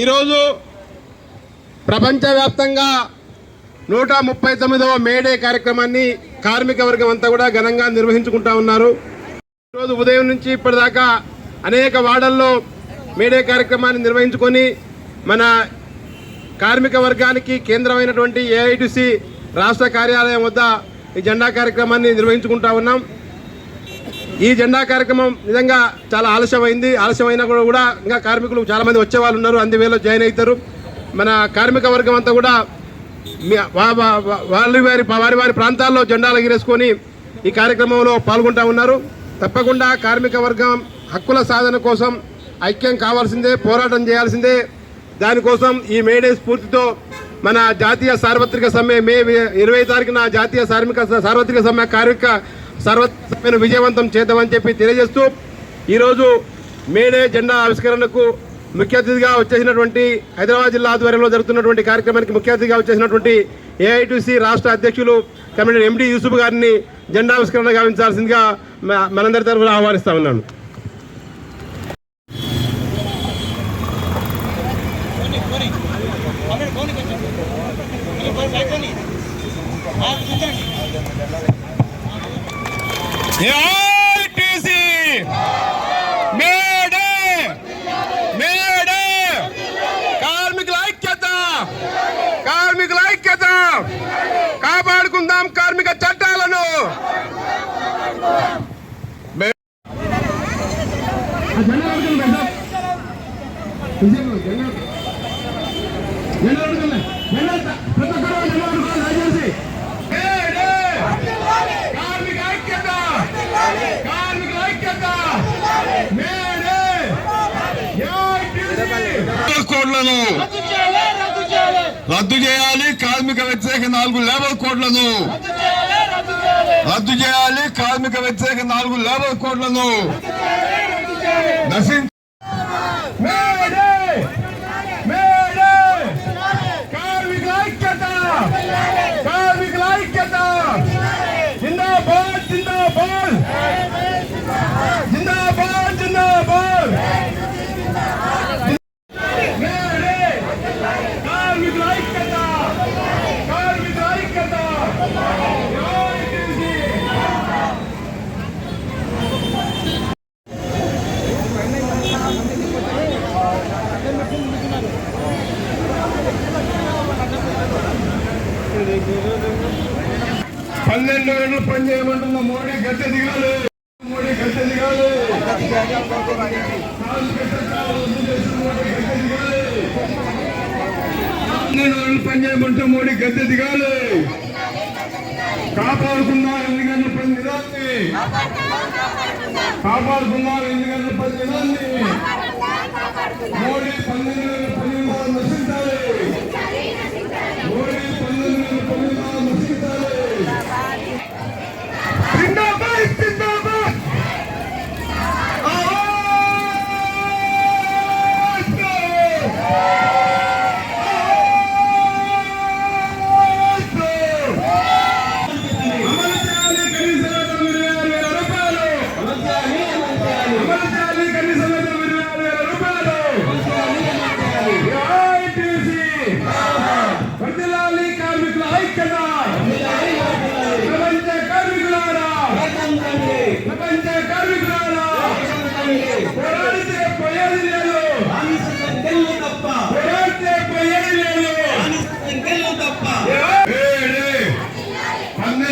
ఈరోజు ప్రపంచవ్యాప్తంగా నూట ముప్పై తొమ్మిదవ మేడే కార్యక్రమాన్ని కార్మిక వర్గం అంతా కూడా ఘనంగా నిర్వహించుకుంటా ఉన్నారు. ఈరోజు ఉదయం నుంచి ఇప్పటిదాకా అనేక వాడల్లో మేడే కార్యక్రమాన్ని నిర్వహించుకొని మన కార్మిక వర్గానికి కేంద్రమైనటువంటి ఏఐటిసి రాష్ట్ర కార్యాలయం వద్ద ఈ జెండా కార్యక్రమాన్ని నిర్వహించుకుంటా ఉన్నాం. ఈ జెండా కార్యక్రమం నిజంగా చాలా ఆలస్యమైంది. ఆలస్యమైనా కూడా కూడా ఇంకా కార్మికులు చాలామంది వచ్చేవాళ్ళు ఉన్నారు. అందువేలో జాయిన్ అవుతారు. మన కార్మిక వర్గం అంతా కూడా వారి వారి వారి వారి ప్రాంతాల్లో జెండాలు ఎగిరేసుకొని ఈ కార్యక్రమంలో పాల్గొంటా ఉన్నారు. తప్పకుండా కార్మిక వర్గం హక్కుల సాధన కోసం ఐక్యం కావాల్సిందే పోరాటం చేయాల్సిందే. దానికోసం ఈ మేడే స్ఫూర్తితో మన జాతీయ సార్వత్రిక సమ్మె మే ఇరవై తారీఖున జాతీయ కార్మిక సార్వత్రిక సమ్మె కార్మిక సార్వత్రిక విజయవంతం చేద్దామని చెప్పి తెలియజేస్తూ ఈరోజు మేడే జెండా ఆవిష్కరణకు ముఖ్య అతిథిగా వచ్చేసినటువంటి హైదరాబాద్ జిల్లా ఆధ్వర్యంలో జరుగుతున్నటువంటి కార్యక్రమానికి ముఖ్య అతిథిగా వచ్చేసినటువంటి ఏఐటీసీ రాష్ట్ర అధ్యక్షులు కమిటీ ఎండి యూసుఫ్ గారిని జెండా ఆవిష్కరణ గావించాల్సిందిగా మ- మనందరి తరఫున ఆహ్వానిస్తా ఉన్నాను. ఏఐటీసీ కార్మికుల ఐక్యత! కార్మికుల ఐక్యత! కాపాడుకుందాం కార్మిక చట్టాలను! మే- ఆ జెండా పట్టుకోండి మేడం. విజయమ్మ, జెండా పట్టుకో. జెండా పట్టుకోండి. జెండా పట్టుకో. ప్రతి ఒక్కరూ జెండా పట్టుకోండి, దయచేసి. మేడే! కార్మిక ఐక్యత కార్మికుల ఐక్యత మేడే ఏఐటీసీ కోడ్లను రద్దు చేయాలి కార్మిక వ్యతిరేక నాలుగు లేబర్ కోడ్లను రద్దు చేయాలి కార్మిక వ్యతిరేక నాలుగు లేబర్ కోడ్లను నశించ జిందాబాద్! జిందాబాద్ జిందాబాద్ మేడే కార్మికుల ఐక్యత కార్మికుల ఐక్యత ఏఐటీసీ. పన్నెండు గంటలు పని చేయమంటున్న మోడీ గట్టె దిగాలి. మోడీ గట్టె దిగాలి. పని చేయమంటే మోడీ గద్దె దిగాలి. కాపాడుకున్నారు ఎన్ని గంటల పని దిగాలి కాపాడుకున్నారు ఎన్ని గంటల పని దిగాలి మోడీ పన్నెండు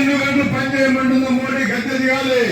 పన్నెండు గంటలు పని చేయమంటున్న మోడీ గద్దె దిగాలి.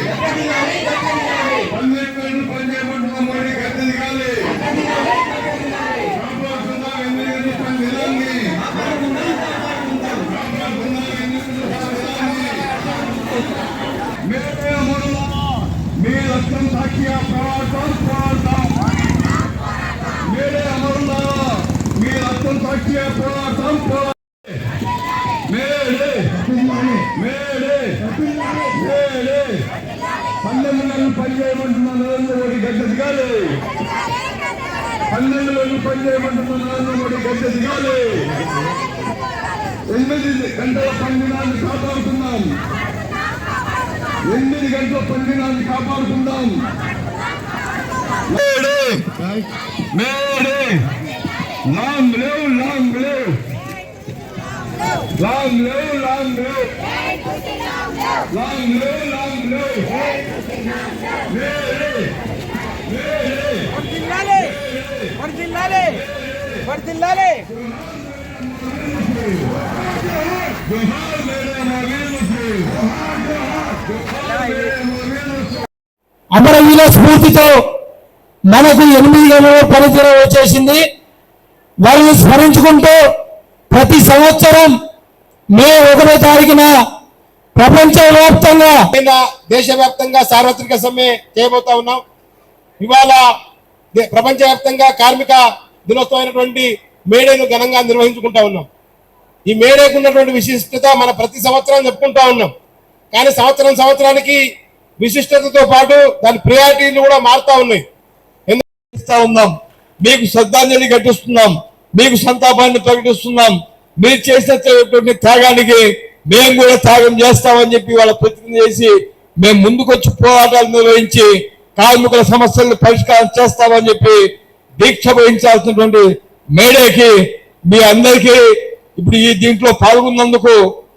పన్నెండు నెలలు పని చేయమంటున్న నరేంద్ర మోడీ గడ్డ దిగాలి పన్నెండు నెలలు పని చేయమంటున్న నరేంద్ర మోడీ ఎనిమిది గంటల పండినాన్ని కాపాడుతున్నాం ఎనిమిది గంటల పండినాన్ని కాపాడుతున్నాం long live long live. Long live long live. Long live అమరవీల స్ఫూర్తితో మనకు ఎనిమిది గంటల పనితీరం వచ్చేసింది. వారిని స్మరించుకుంటూ ప్రతి సంవత్సరం మే ఒకటో తారీఖున ప్రపంచవ్యాప్తంగా దేశవ్యాప్తంగా సార్వత్రిక సమ్మె చేయబోతా ఉన్నాం. ఇవాళ ప్రపంచవ్యాప్తంగా కార్మిక దినోత్సవమైనటువంటి మేడేను ఘనంగా నిర్వహించుకుంటా ఉన్నాం. ఈ మేడేకు ఉన్నటువంటి విశిష్టత మన ప్రతి సంవత్సరం చెప్పుకుంటా ఉన్నాం. కానీ సంవత్సరం సంవత్సరానికి విశిష్టతతో పాటు దాని ప్రియారిటీలు కూడా మారుతా ఉన్నాయి. ఇస్తా ఉన్నాం? మీకు శ్రద్ధాంజలి ఘటిస్తున్నాం. మీకు సంతాపాన్ని ప్రకటిస్తున్నాం. మీరు చేసినటువంటి త్యాగానికి మేము కూడా త్యాగం చేస్తామని చెప్పి వాళ్ళ ప్రతిజ్ఞ చేసి మేము ముందుకొచ్చి పోరాటాలు నిర్వహించి కార్మికుల సమస్యలను పరిష్కారం చేస్తామని చెప్పి దీక్ష వహించాల్సినటువంటి మేడేకి మీ అందరికీ ఇప్పుడు ఈ దీంట్లో పాల్గొన్నందుకు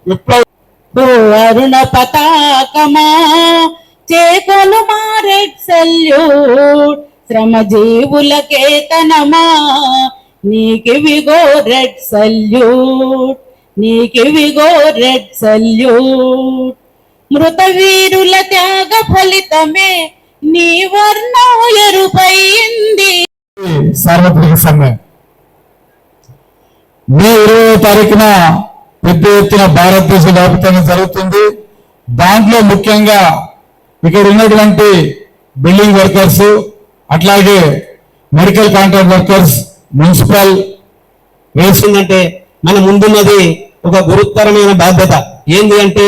విప్లవ అరుణ పతాకమా చేకొను మా రెడ్ సల్యూట్ శ్రమ జీవుల కేతనమా నీకివిగో రెడ్ సల్యూట్ నీకివిగో రెడ్ సల్యూట్. మృత వీరుల త్యాగ ఫలితమే నీ వర్ణం ఎరుపైంది. సార్వత్రిక సమ్మె మే ఇరవై తారీఖున పెద్ద ఎత్తున భారతదేశ వ్యాప్తంగా జరుగుతుంది. దాంట్లో ముఖ్యంగా ఇక్కడ ఉన్నటువంటి బిల్డింగ్ వర్కర్స్ అట్లాగే మెడికల్ కాంట్రాక్ట్ వర్కర్స్ మున్సిపల్ వేస్తుందంటే మన ముందున్నది ఒక గురుతరమైన బాధ్యత. ఏంది అంటే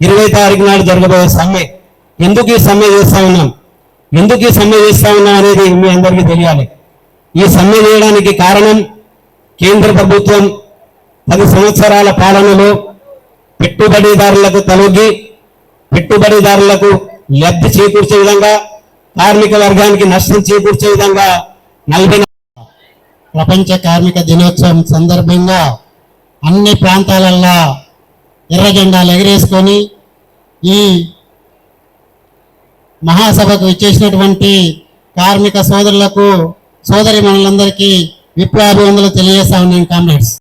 ఇరవై తారీఖు నాడు జరగబోయే సమ్మె. ఎందుకు ఈ సమ్మె చేస్తా ఉన్నాం? ఎందుకు ఈ సమ్మె చేస్తా ఉన్నాం అనేది మీ అందరికీ తెలియాలి. ఈ సమ్మె చేయడానికి కారణం కేంద్ర ప్రభుత్వం పది సంవత్సరాల పాలనలో పెట్టుబడిదారులకు తలొగ్గి పెట్టుబడిదారులకు లబ్ధి చేకూర్చే విధంగా కార్మిక వర్గానికి నష్టం చేకూర్చే విధంగా నలభై ప్రపంచ కార్మిక దినోత్సవం సందర్భంగా అన్ని ప్రాంతాలల్లో ఎర్ర జెండాలు ఎగరేసుకొని ఈ మహాసభకు ఇచ్చేసినటువంటి కార్మిక సోదరులకు సోదరి మనులందరికీ విప్లవాభివందనలు తెలియజేస్తా ఉన్నాను కామ్రేడ్స్.